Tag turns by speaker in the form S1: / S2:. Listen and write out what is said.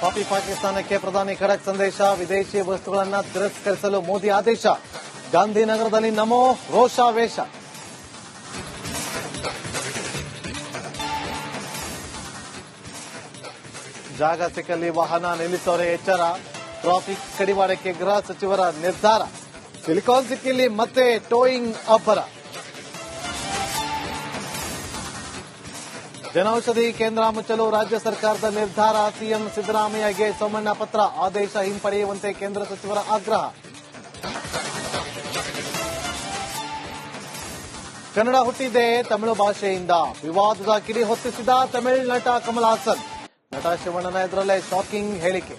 S1: ಪಾಪಿ ಪಾಕಿಸ್ತಾನಕ್ಕೆ ಪ್ರಧಾನಿ ಖಡಕ್ ಸಂದೇಶ, ವಿದೇಶಿ ವಸ್ತುಗಳನ್ನು ತಿರಸ್ಕರಿಸಲು ಮೋದಿ ಆದೇಶ. ಗಾಂಧಿನಗರದಲ್ಲಿ ನಮೋ ರೋಷಾವೇಶ. ಜಾಗ ಸಿಕ್ಕಲ್ಲಿ ವಾಹನ ನಿಲ್ಲಿಸೋರೆ ಎಚ್ಚರ. ಟ್ರಾಫಿಕ್ ಕಡಿವಾಡಕ್ಕೆ ಗೃಹ ಸಚಿವರ ನಿರ್ಧಾರ. ಸಿಲಿಕಾನ್ ಸಿಕ್ಕಿಲ್ಲಿ ಮತ್ತೆ ಟೋಯಿಂಗ್ ಅಬ್ಬರ ಜನೌಷಧಿ ಕೇಂದ್ರ ಮುಚ್ಚಲು ರಾಜ್ಯ ಸರ್ಕಾರದ ನಿರ್ಧಾರ. ಸಿಎಂ ಸಿದ್ದರಾಮಯ್ಯಗೆ ಸೋಮಣ್ಣ ಪತ್ರ, ಆದೇಶ ಹಿಂಪಡೆಯುವಂತೆ ಕೇಂದ್ರ ಸಚಿವರ ಆಗ್ರಹ. ಕನ್ನಡ ಹುಟ್ಟಿದೆ ತಮಿಳು ಭಾಷೆಯಿಂದ. ವಿವಾದದ ಕಿಡಿ ಹೊತ್ತಿಸಿದ ತಮಿಳು ನಟ ಕಮಲ್ ಹಾಸನ್. ನಟ ಶಿವಣ್ಣನ ಎದುರಲ್ಲೇ ಶಾಕಿಂಗ್ ಹೇಳಿಕೆ.